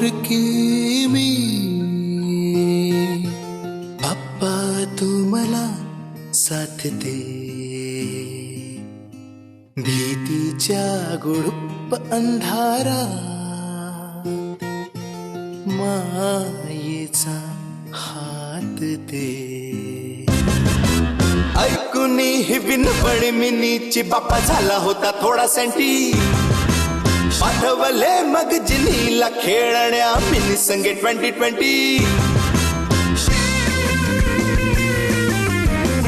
विणा मी बाप्पा तू मला साथ दे भीतीच्या गुडुप्प अंधारा मायेचा हात दे ऐकून ही विनपण मिनीची बाप्पा झाला होता थोडा सँटी पाठवले मग जिनीला खेळण्या मिनी संगे ट्वेंटी ट्वेंटी.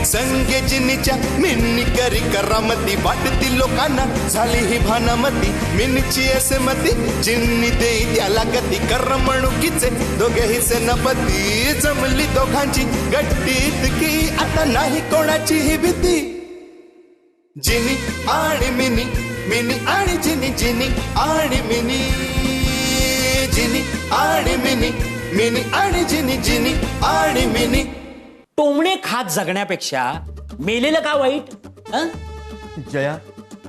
संगे जिनीच्या मिनी करी करामती वाटती लोकांना झाली ही भानामती. मिनीची असे मती जिन्नी देई त्याला गती करमणुकीचे दोघेही सेनापती जमली दोघांची गट्टीत की आता नाही कोणाची ही भीती. जिनी आणि मिनी मिनी आणि जिनी जिनी आणि मिनी जिनी आणि मिनी मिनी आणि जिनी जिनी आणि मिनी. टोमणे खात जगण्यापेक्षा मेलेलं का वाईट? हं? जया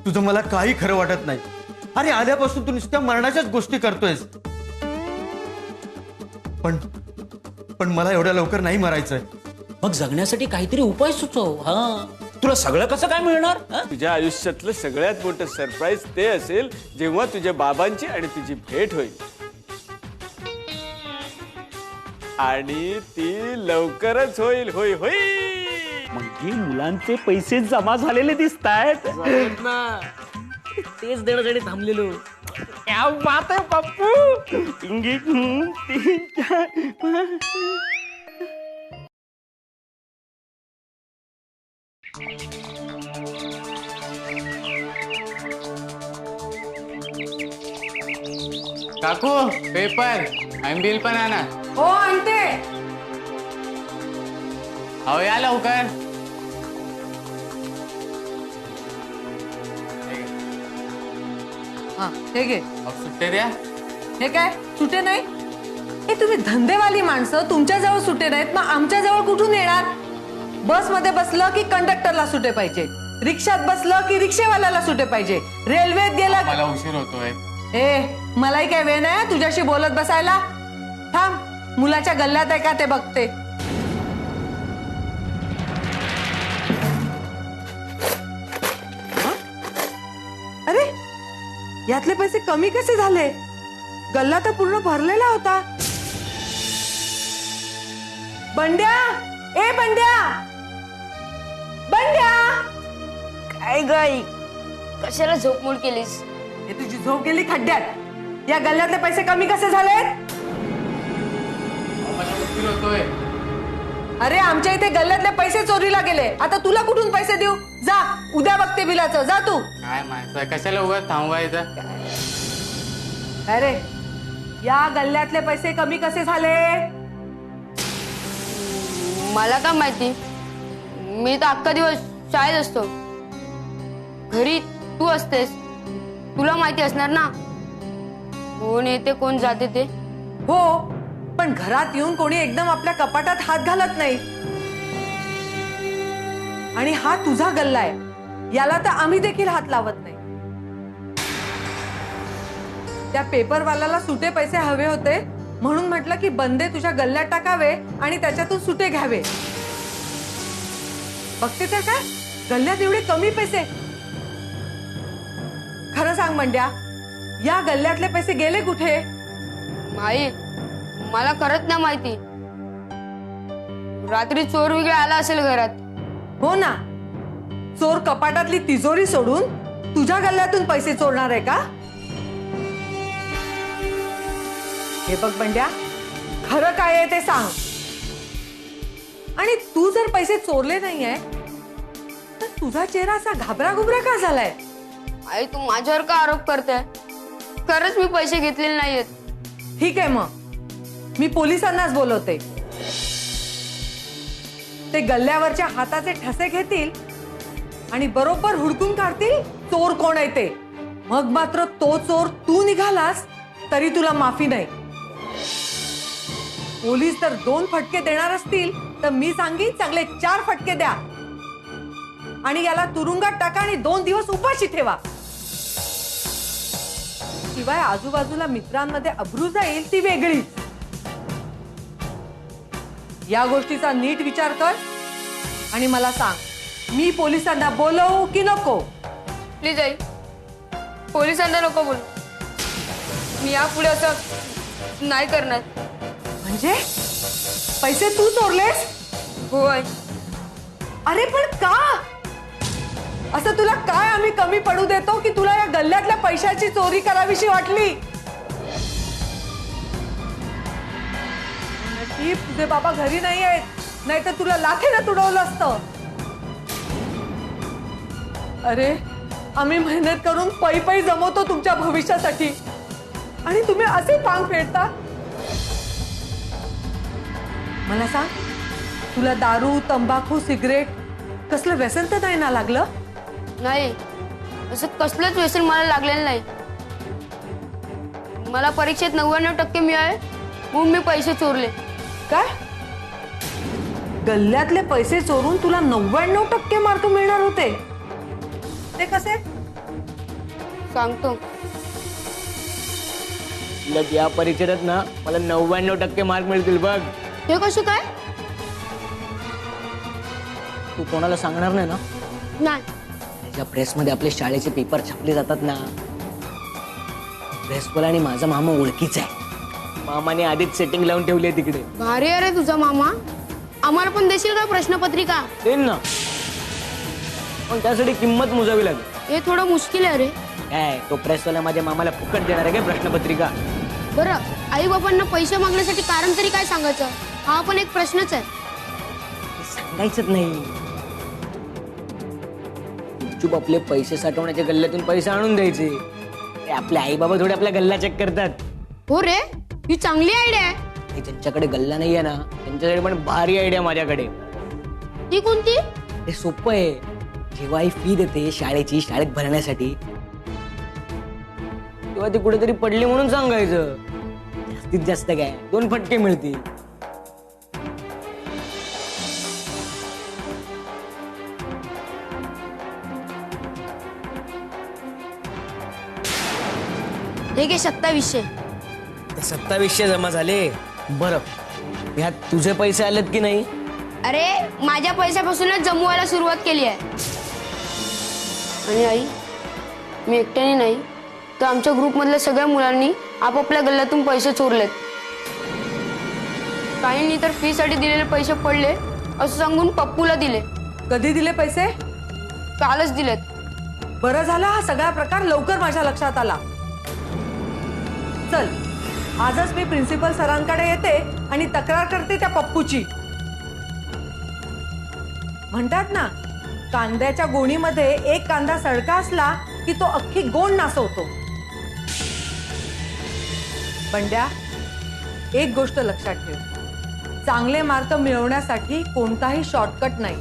तुझं मला काही खरं वाटत नाही. अरे आल्यापासून तू नुसत्या मरणाच्याच गोष्टी करतोयस. पण पण मला एवढ्या लवकर नाही मरायचंय. मग जगण्यासाठी काहीतरी उपाय सुचव हा? तुला सगळं कसं काय मिळणार? हं? तुझ्या आयुष्यातलं सगळ्यात मोठं सरप्राईज ते असेल जेव्हा तुझ्या बाबांची आणि तुझी भेट होईल. आणि ती लवकरच होईल होय होय. म्हणजे मुलांचे पैसे जमा झालेले दिसत आहेत तेच देण्यासाठी थांबलेलो. क्या बात आहे पप्पू तीन चार पाच. काकू पेपर आणि बिल पण आणा. हो आणते. अहो या लवकर. हा हे घे. अहो, सुट्टे द्या. हे काय सुटे नाही? हे तुम्ही धंदेवाली माणसं तुमच्या जवळ सुटे नाहीत मग आमच्या जवळ कुठून येणार? बसमध्ये बसलं की कंडक्टरला सुटे पाहिजे. रिक्षात बसलं की रिक्षेवाल्याला सुटे पाहिजे. रेल्वेत गेलं मला उशीर होतोय. ए मलाही काय वेळ नाही तुझ्याशी बोलत बसायला? थांब मुलाच्या गल्ल्यात आहे का ते बघते. हं? अरे यातले पैसे कमी कसे झाले? गल्ला तर पूर्ण भरलेला होता. बंड्या ए बंड्या! बंड्या! काय गाई कशाला झोपमोड केलीस? हे तुझी झोप गेली खड्ड्यात? या गल्ल्यातले पैसे कमी कसे होतोय अरे आमच्या इथे गल्ल्यातले पैसे चोरीला गेले. आता तुला कुठून पैसे देऊ? जा उद्या बघते बिलाचं. जा तू. काय आहे? कशाला उगाच थांबवायचं अरे या गल्ल्यातले पैसे कमी कसे झाले? मला काय माहिती? मी तर अख्खा दिवस शाळेत असतो. घरी तू असतेस. तुला माहिती असणार ना? कोण येते कोण जाते ते? हो पण घरात येऊन कोणी एकदम आपल्या कपाटात हात घालत नाही. आणि हा तुझा गल्ला आहे. याला तर आम्ही देखील हात लावत नाही. त्या पेपरवाल्याला सुटे पैसे हवे होते म्हणून म्हटलं की बंदे तुझ्या गल्ल्यात टाकावे आणि त्याच्यातून सुटे घ्यावे. बघते तर काय? गल्ल्यात एवढे कमी पैसे. खरं सांग मंड्या या गल्ल्यातले पैसे गेले कुठे? माई मला खरंच नाही माहिती. रात्री चोर वगैरे आला असेल घरात. हो ना. चोर कपाटातली तिजोरी सोडून तुझ्या गल्ल्यातून पैसे चोरणार आहे का? हे बघ बंड्या खरं काय आहे ते सांग. आणि तू जर पैसे चोरले नाहीये तर तुझा चेहरा असा घाबरा घुबरा का झालाय? आई तू माझ्यावर का आरोप करते खरंच मी पैसे घेतलेले नाहीयेत. ठीक आहे मग. मी पोलिसांनाच बोलवते. ते गल्ल्यावरच्या हाताचे ठसे घेतील आणि बरोबर हुडकून काढतील चोर कोण आहे ते. मग मात्र तो चोर तू निघालास तरी तुला माफी नाही. पोलीस तर दोन फटके देणार असतील तर मी सांगीन चांगले चार फटके द्या. आणि याला तुरुंगात टाका आणि दोन दिवस उपाशी ठेवा. शिवाय आजूबाजूला मित्रांमध्ये अब्रू जाईल ती वेगळीच या गोष्टीचा नीट विचार कर आणि मला सांग मी पोलिसांना बोलवू की नको? प्लीज आई पोलिसांना नको बोल. मी यापुढे असं नाही करणार. म्हणजे? पैसे तू चोरलेस? हो आई. अरे पण का? असं तुला काय आम्ही कमी पडू देतो की तुला या गल्ल्यातल्या पैशाची चोरी करावीशी वाटली? नशीब तुझे बाबा घरी नाही आहेत. नाहीतर तुला लाखेनं तुडवलं असतं. अरे आम्ही मेहनत करून पै पै जमवतो तुमच्या भविष्यासाठी. आणि तुम्ही असे पांग फेडता? मला सांग तुला दारू तंबाखू सिगरेट कसलं व्यसन तर नाही ना लागलं? नाही. असं कसलंच व्यसन मला लागलेलं नाही. मला परीक्षेत नव्याण्णव टक्के मिळाले म्हणून मी पैसे चोरले. काय? गल्ल्यातले पैसे चोरून तुला नव्याण्णव टक्के मार्क मिळणार होते. ते कसे? सांगतो. उलट या परीक्षेत ना मला नव्याण्णव टक्के मार्क मिळतील बघ. हे कसं काय? तू कोणाला सांगणार नाही ना? नाही. ज्या प्रेसमध्ये आपले शाळेचे पेपर छापले जातात ना. प्रेसवाला आणि माझा मामा ओळखीचा आहे मामाने आधीच सेटिंग लावून ठेवली आहे तिकडे. भारी अरे तुझा मामा. आम्हाला पण देशील का प्रश्नपत्रिका? देईन ना. पण त्यासाठी किंमत मोजावी लागेल. हे थोडं मुश्किल आहे रे. काय तो प्रेसवाला माझ्या मामाला फुकट देणार आहे प्रश्नपत्रिका? बरं आई बाबांना पैसे मागण्यासाठी कारण तरी काय सांगायचं? हा पण एक प्रश्नच आहे. सांगायचंच नाही. चुप आपले पैसे साठवण्याच्या गल्ल्यातून पैसे आणून द्यायचे. ते आपले आई बाबा थोडे आपल्या गल्ला चेक करतात. हो रे ही चांगली आयडिया आहे. हे ज्यांच्याकडे गल्ला नाहीये ना त्यांच्याकडे पण भारी आयडिया माझ्याकडे. ती कोणती? हे सोपं आहे. जेव्हा आई फी देते शाळेची शाळेत भरण्यासाठी तेव्हा ती कुठेतरी पडली म्हणून सांगायचं. जास्तीत जास्त काय दोन फटके मिळतील. हे घे सत्तावीसशे ते सत्तावीसशे जमा झाले. बरं. ह्यात तुझे पैसे आलेत की नाही? अरे माझ्या पैशापासूनच जमवायला सुरुवात केली आहे. आणि आई मी एकट्याने नाही तर आमच्या ग्रुपमधल्या सगळ्या मुलांनी आपापल्या गल्ल्यातून पैसे चोरलेत. काहींनी तर फीसाठी दिलेले पैसे पडले असं सांगून पप्पूला दिले. कधी दिले पैसे? कालच दिलेत. बरं झालं हा सगळा प्रकार लवकर माझ्या लक्षात आला. चल. आजच मी प्रिन्सिपल सरांकडे येते आणि तक्रार करते त्या पप्पूची. म्हणतात ना कांद्याच्या गोणीमध्ये एक कांदा सडका असला की तो अख्खी गोण नासवतो. बंड्या एक गोष्ट लक्षात ठेव. चांगले मार्क मिळवण्यासाठी कोणताही शॉर्टकट नाही.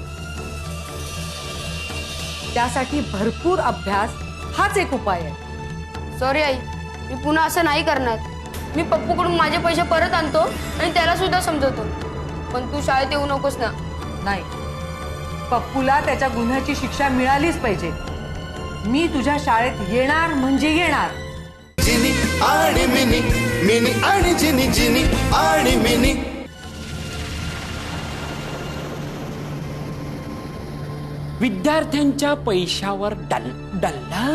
त्यासाठी भरपूर अभ्यास हाच एक उपाय आहे. Sorry I. मी पुन्हा असं नाही करणार. मी पप्पूकडून माझे पैसे परत आणतो आणि त्याला सुद्धा समजवतो. पण तू शाळेत येऊ नकोस ना. नाही. पप्पूला त्याच्या गुन्ह्याची शिक्षा मिळालीच पाहिजे. मी तुझ्या शाळेत येणार म्हणजे येणार. जिनी आणि मिनी मिनी आणि जिनी जिनी आणि मिनी. विद्यार्थ्यांच्या पैशावर डल डल्ला.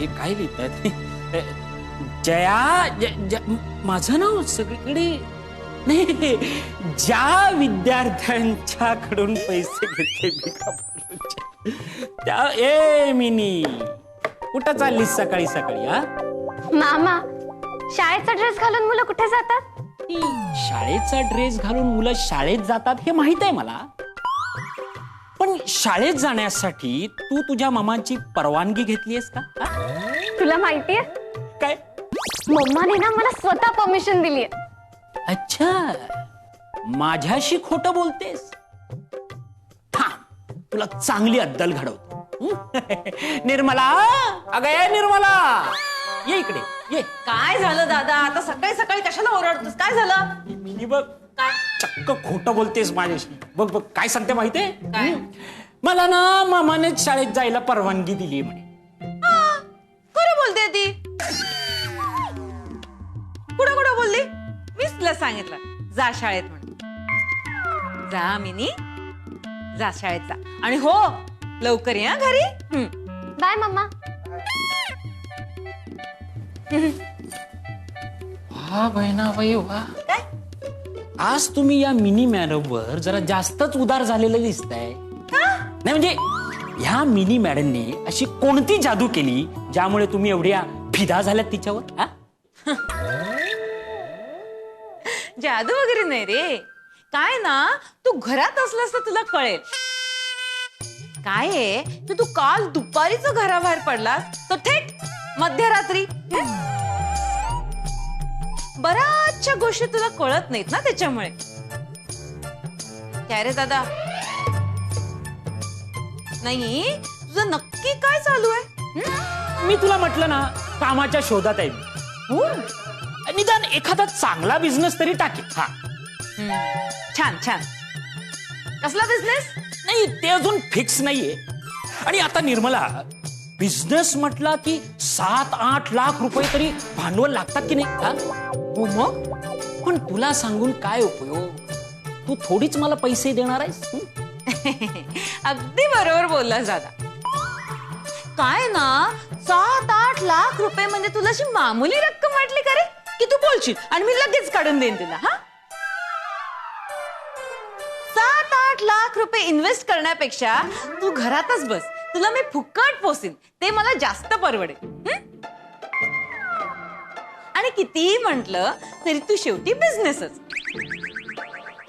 हे काय लिहितात जया ज- ज- माझं नाव सगळीकडे नाही ज्या विद्यार्थ्यांच्याकडून पैसे घेतले भिकाबारूचे, त्या ए मिनी कुठं चाललीस सकाळी सकाळी हा? मामा शाळेचा ड्रेस घालून मुलं कुठे जातात? शाळेचा ड्रेस घालून मुलं शाळेत जातात हे माहीत आहे मला. पण शाळेत जाण्यासाठी तू तुझ्या मामाची परवानगी घेतलीयस का? हा? तुला माहितीये काय? मम्माने ना मला स्वतः परमिशन दिलीये. अच्छा. माझ्याशी खोट बोलतेस? थांब तुला चांगली अद्दल घडवतो. हं? निर्मला अगं ये निर्मला. ये इकडे ये. काय झालं दादा? आता सकाळी सकाळी कशाला ओरडतोस? काय झालं? मी बघ चक्क खोट बोलतेस माझ्याशी. बघ बघ काय सांगते माहितीये हं? मला ना मामाने शाळेत जायला परवानगी दिली म्हणे. खरं बोलते ती. सांगितलं. जा शाळेत म्हणून जा मिनी. जा शाळेत जा. आणि हो लवकर या घरी. Bye mumma. वा बहिणाबाई वा. आज तुम्ही या मिनी मॅडमवर जरा जास्तच उदार झालेलं दिसताय. नाही म्हणजे ह्या मिनी मॅडमने अशी कोणती जादू केली ज्यामुळे तुम्ही एवढ्या फिदा झाल्यात तिच्यावर? हा? जादू वगैरे नाही रे. काय ना तू घरात असलास तर तुला कळेल. काय आहे की तू काल दुपारीच घराबाहेर पडलास तर थेट मध्यरात्री? बऱ्याचशा गोष्टी तुला कळत नाहीत ना त्याच्यामुळे. काय रे दादा? नाही तुझं नक्की काय चालू आहे? मी तुला म्हटलं ना कामाच्या शोधात आहे. हो? निदान एखादा चांगला बिझनेस तरी टाकेल. हा. छान छान. कसला बिझनेस नाही ते अजून फिक्स नाहीये. आणि आता निर्मला बिझनेस म्हटला की सात आठ लाख रुपये तरी भांडवल लागतात की नाही? हा? हो मग? पण तुला सांगून काय उपयोग? तू थोडीच मला पैसे देणार आहेस? हं? अगदी बरोबर बोललास दादा. काय ना सात आठ लाख रुपये म्हणजे तुला अशी मामूली रक्कम वाटली का रे? की तू बोलशील? आणि मी लगेच काढून देईन तुला हा? सात आठ लाख रुपये इन्व्हेस्ट करण्यापेक्षा तू घरातच बस. तुला मी फुकट पोसेन. ते मला जास्त परवडेल. आणि कितीही म्हंटल तरी तू शेवटी बिझनेसच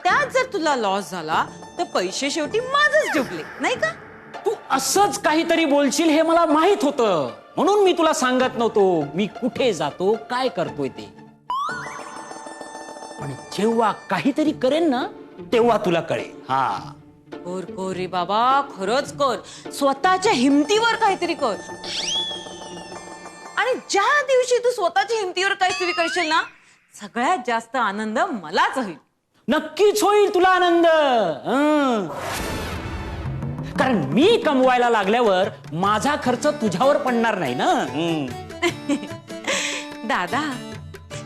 त्यात जर तुला लॉस झाला तर पैसे शेवटी माझच डुबले. नाही का? तू असंच काहीतरी बोलशील हे मला माहीत होतं. म्हणून मी तुला सांगत नव्हतो मी कुठे जातो काय करतोय ते. पण जेव्हा काहीतरी करेन ना तेव्हा तुला कळेल. हा. कर कर रे बाबा खरंच कर. स्वतःच्या हिमतीवर काहीतरी कर. आणि ज्या दिवशी तू स्वतःच्या हिमतीवर काहीतरी करशील ना सगळ्यात जास्त आनंद मलाच होईल. नक्कीच होईल तुला आनंद. हं. कारण मी कमवायला लागल्यावर माझा खर्च तुझ्यावर पडणार नाही ना? हं. दादा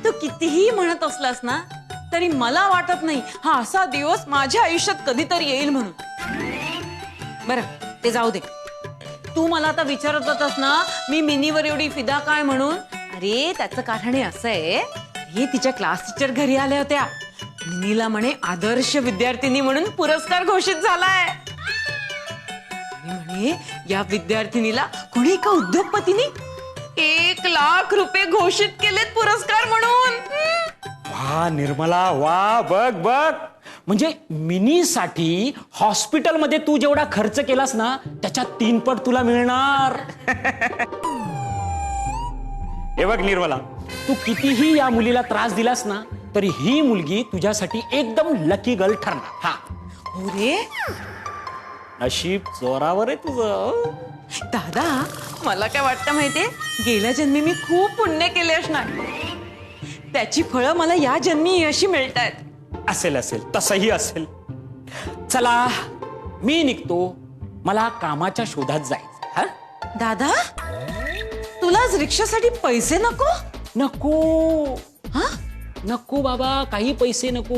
तू कितीही म्हणत असलास ना तरी मला वाटत नाही हा असा दिवस माझ्या आयुष्यात कधीतरी येईल म्हणून. बर ते जाऊ दे. तू मला आता विचारत होतास ना मी मिनीवर एवढी फिदा काय म्हणून? अरे त्याचं कारण हे असं आहे हे तिच्या क्लास टीचर घरी आल्या होत्या. मिनीला म्हणे आदर्श विद्यार्थिनी म्हणून पुरस्कार घोषित झालाय. म्हणे या विद्यार्थिनीला कुणी एका उद्योगपतीने एक लाख रुपये घोषित केलेत पुरस्कार म्हणून. वा निर्मला वा बघ बघ. म्हणजे मिनीसाठी हॉस्पिटलमध्ये तू जेवढा खर्च केलास ना त्याच्या तीन पट तुला मिळणार. हे बघ निर्मला तू कितीही या मुलीला त्रास दिलास ना तरी ही मुलगी तुझ्यासाठी एकदम लकी गर्ल ठरणार. हा. हो रे? नशीब जोरावर आहे तुझं दादा मला काय वाटतं माहितीये? गेल्या जन्मी मी खूप पुण्य केले असणार. त्याची फळं मला या जन्मी अशी मिळत आहेत असेल असेल. तसंही असेल. चला मी निघतो. मला कामाच्या शोधात जायचं हा? दादा तुला आज रिक्षासाठी पैसे नको? नको. हा? नको बाबा काही पैसे नको.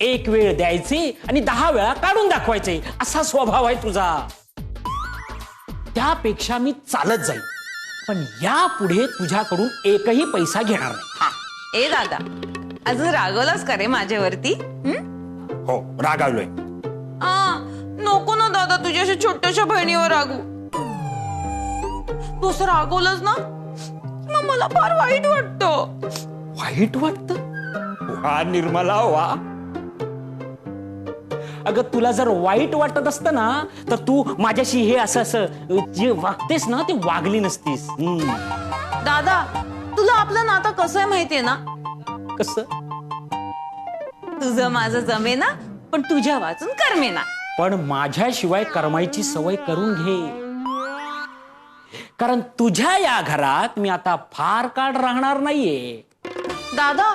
एक वेळ द्यायचे आणि दहा वेळा काढून दाखवायचे. असा स्वभाव आहे तुझा. त्यापेक्षा मी चालत जाईल पण यापुढे तुझ्याकडून एकही पैसा घेणार नाही. हा. ए दादा अजून रागवलास का रे माझ्यावरती? हं? हो रागावलोय. आ, नको ना दादा तुझ्याशी छोट्याशा बहिणीवर रागू. तू असं रागवलंस ना मग मला फार वाईट वाटतं. वाईट वाटत? वा निर्मला वा. अगं तुला जर वाईट वाटत असतं ना तर तू माझ्याशी हे असं असं जे वागतेस ना ते वागली नसतीस. दादा तुला आपलं नातं कसं आहे माहितीये ना? कसं? तुझं माझं जमे ना पण तुझ्या वाचून करमे ना पण माझ्याशिवाय करमायची सवय करून घे. कारण तुझ्या या घरात मी आता फार काळ राहणार नाहीये. दादा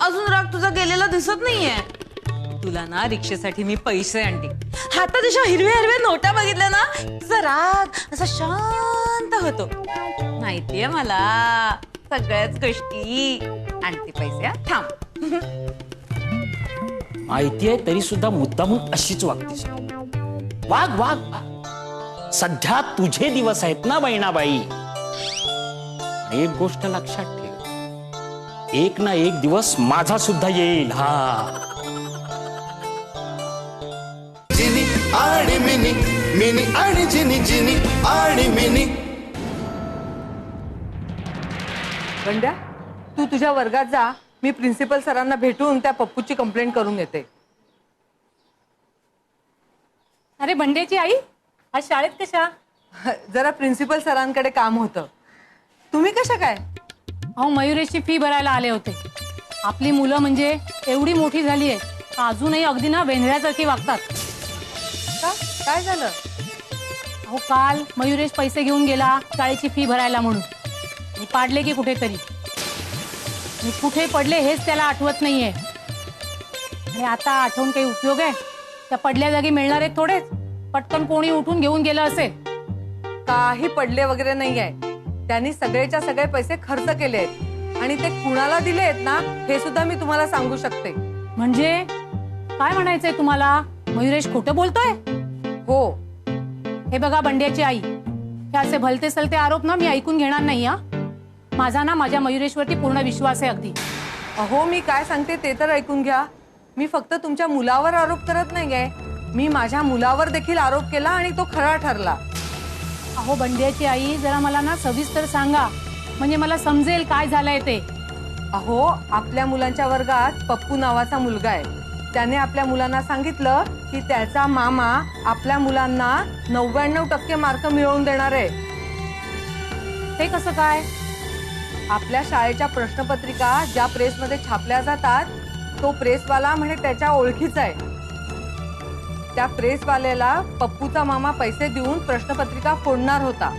अजून राग तुझा गेलेला दिसत नाहीये. तुला ना रिक्षेसाठी मी पैसे आणते हातात अशा हिरव्या हिरव्या नोटा बघितल्या ना तुझा राग असा शांत होतो. माहितीये मला सगळ्याच गोष्टी. आणते पैसे हा? थांब. माहितीये तरी सुद्धा मुद्दामून अशीच वागतेस. वाघ वाघ वाघ. सध्या तुझे दिवस आहेत ना बहिणाबाई एक गोष्ट लक्षात ठेव. एक ना एक दिवस माझा सुद्धा येईल हा. आणि मिनी मिनी आणि जिनी जिनी आणि मिनी. बंड्या तू तुझ्या वर्गात जा. मी प्रिन्सिपल सरांना भेटून त्या पप्पूची कंप्लेंट करून येते. अरे बंड्याची आई आज शाळेत कशा? जरा प्रिन्सिपल सरांकडे काम होतं. तुम्ही कशा काय? अहो मयुरेशची फी भरायला आले होते. आपली मुलं म्हणजे एवढी मोठी झाली आहे अजूनही अगदी ना वेंधळ्यासारखी वागतात. का? काय झालं? अहो काल मयुरेश पैसे घेऊन गेला शाळेची फी भरायला म्हणून. मी पाडले की कुठेतरी. मी कुठे पडले हेच त्याला आठवत नाहीये. आणि आता आठवून काही उपयोग आहे? त्या पडल्या जागी मिळणार आहेत थोडेच. पटकन कोणी उठून घेऊन गेलं असेल. काही पडले वगैरे नाही आहे त्यांनी सगळेच्या सगळे पैसे खर्च केले आहेत. आणि ते कुणाला दिले आहेत ना हे सुद्धा मी तुम्हाला सांगू शकते. म्हणजे? काय म्हणायचंय तुम्हाला? मयुरेश खोटं बोलतोय? हो. हे बघा बंड्याची आई. हे असे भलते सलते आरोप ना मी ऐकून घेणार नाही हा. माझा ना माझ्या मयुरेशवरती पूर्ण विश्वास आहे अगदी. अहो मी काय सांगते ते तर ऐकून घ्या. मी फक्त तुमच्या मुलावर आरोप करत नाही आहे मी माझ्या मुलावर देखील आरोप केला आणि तो खरा ठरला. अहो बंड्याची आई जरा मला ना सविस्तर सांगा. म्हणजे मला समजेल काय झालंय ते. अहो आपल्या मुलांच्या वर्गात पप्पू नावाचा मुलगा आहे. त्याने आपल्या मुलांना सांगितलं की त्याचा मामा आपल्या मुलांना नव्याण्णव टक्के मार्क मिळवून देणार आहे. हे कसं काय? आपल्या शाळेच्या प्रश्नपत्रिका ज्या प्रेसमध्ये छापल्या जातात तो प्रेसवाला म्हणजे त्याच्या ओळखीचा आहे. त्या प्रेसवाल्याला पप्पूचा मामा पैसे देऊन प्रश्नपत्रिका फोडणार होता.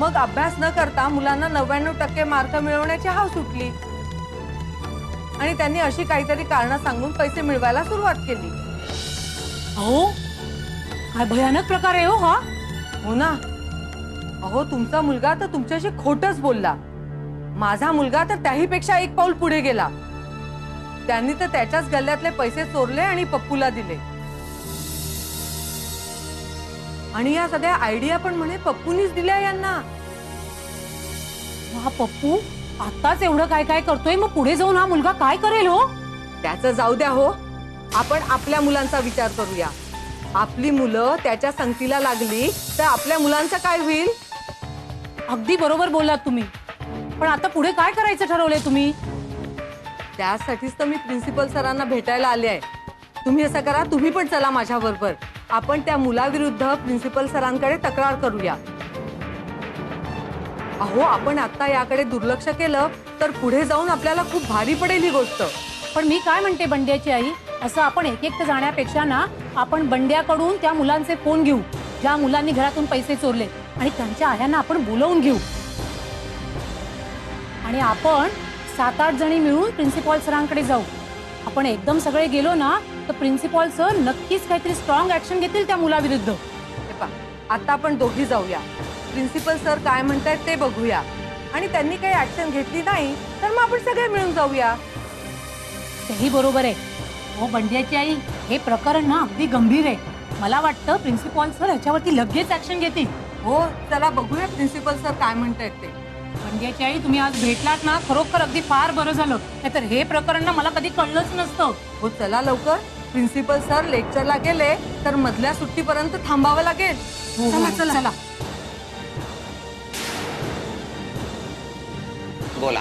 मग अभ्यास न करता मुलांना नव्याण्णव टक्के मार्क मिळवण्याची हाव सुटली आणि त्यांनी अशी काहीतरी कारणं सांगून पैसे मिळवायला सुरुवात केली. अहो काय भयानक प्रकार आहे हो हा? हो ना. अहो तुमचा मुलगा तर तुमच्याशी खोटच बोलला. माझा मुलगा तर त्याहीपेक्षा एक पाऊल पुढे गेला. त्यांनी तर त्याच्याच गल्ल्यातले पैसे चोरले आणि पप्पूला दिले. आणि या सगळ्या आयडिया पण म्हणे पप्पूनीच दिल्या यांना. हा पप्पू. आताच एवढं काय काय करतोय? मग पुढे जाऊन हा मुलगा काय करेल हो? त्याचं जाऊ द्या हो. आपण आपल्या मुलांचा विचार करूया. आपली मुलं त्याच्या संगतीला लागली तर आपल्या मुलांचं काय होईल? अगदी बरोबर बोललात तुम्ही. पण आता पुढे काय करायचं ठरवलंय तुम्ही? त्यासाठीच तर मी प्रिन्सिपल सरांना भेटायला आले आहे. तुम्ही असं करा तुम्ही पण चला माझ्या बरोबर आपण त्या मुलाविरुद्ध प्रिन्सिपल सरांकडे तक्रार करूया. अहो आपण आता याकडे दुर्लक्ष केलं तर पुढे जाऊन आपल्याला खूप भारी पडेल ही गोष्ट. पण मी काय म्हणते बंड्याची आई? असं आपण एक एक जाण्यापेक्षा ना आपण बंड्याकडून त्या मुलांचे फोन घेऊ. ज्या मुलांनी घरातून पैसे चोरले आणि त्यांच्या आयांना आपण बोलवून घेऊ. आणि आपण सात आठ जणी मिळून प्रिन्सिपॉल सरांकडे जाऊ. आपण एकदम सगळे गेलो ना तर प्रिन्सिपॉल सर नक्कीच काहीतरी स्ट्रॉंग ऍक्शन घेतील त्या मुलाविरुद्ध. आता आपण दोघी जाऊया. प्रिन्सिपल सर काय म्हणतायत ते बघूया. आणि त्यांनी काही ऍक्शन घेतली नाही तर मग आपण सगळे मिळून जाऊया. तेही बरोबर आहे. हो बंड्याची आई हे प्रकरण ना अगदी गंभीर आहे. मला वाटतं प्रिन्सिपॉल सर ह्याच्यावरती लगेच ऍक्शन घेतील. हो चला बघूया प्रिन्सिपल सर काय म्हणतायत ते. बंड्याची आई तुम्ही आज भेटलात ना खरोखर अगदी फार बरं झालं. नाहीतर हे प्रकरण ना मला कधी कळलंच नसतं. हो चला लवकर. प्रिन्सिपल सर लेक्चरला गेले तर मधल्या सुट्टीपर्यंत थांबावं लागेल. चला चला. चला. बोला.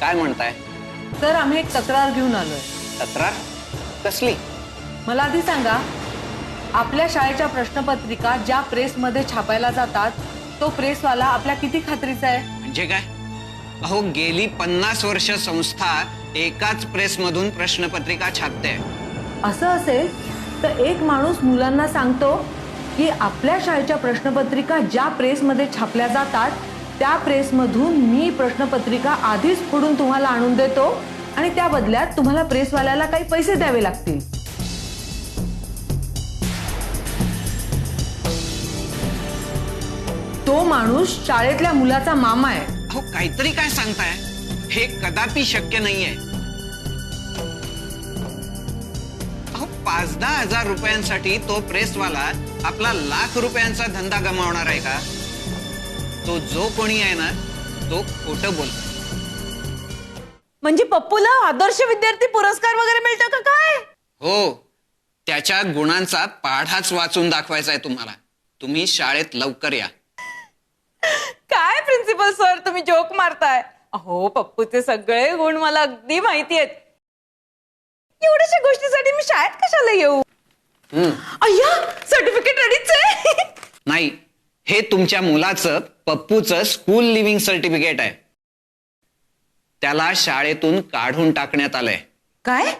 काय म्हणताय? तर आम्ही एक तक्रार घेऊन आलोय. तक्रार? कसली? मला आधी सांगा आपल्या शाळेच्या प्रश्नपत्रिका ज्या प्रेसमध्ये छापायला जातात तो प्रेसवाला आपल्या किती खात्रीचा आहे? म्हणजे काय? अहो गेली पन्नास वर्ष संस्था एकाच प्रेसमधून प्रश्नपत्रिका छापते. असं असेल तर एक माणूस मुलांना सांगतो की आपल्या शाळेच्या प्रश्नपत्रिका ज्या प्रेसमध्ये छापल्या जातात त्या प्रेसमधून मी प्रश्नपत्रिका आधीच फोडून तुम्हाला आणून देतो आणि त्या बदल्यात तुम्हाला प्रेसवाल्याला काही पैसे द्यावे लागतील. तो माणूस शाळेतल्या मुलाचा मामा आहे. अहो काहीतरी काय सांगताय? हे कदापि शक्य नाहीये. अहो पाच दहा हजार रुपयांसाठी तो प्रेसवाला आपला लाख रुपयांचा धंदा गमावणार आहे का? तो जो कोणी आहे ना तो खोटं बोलतो म्हणजे पप्पूला आदर्श विद्यार्थी पुरस्कार वगैरे मिळतो का काय? हो त्याच्या गुणांचा पाढाच वाचून दाखवायचा आहे तुम्हाला. तुम्ही शाळेत लवकर या. काय प्रिन्सिपल सर तुम्ही जोक मारताय? अहो पप्पूचे सगळे गुण मला अगदी माहिती आहेत. एवढ्याशा गोष्टीसाठी मी शाळेत कशाला येऊ? अय्या सर्टिफिकेट रेडीच आहे नाही हे तुमच्या मुलाचं पप्पूचं स्कूल लिव्हिंग सर्टिफिकेट आहे. त्याला शाळेतून काढून टाकण्यात आलंय. काय?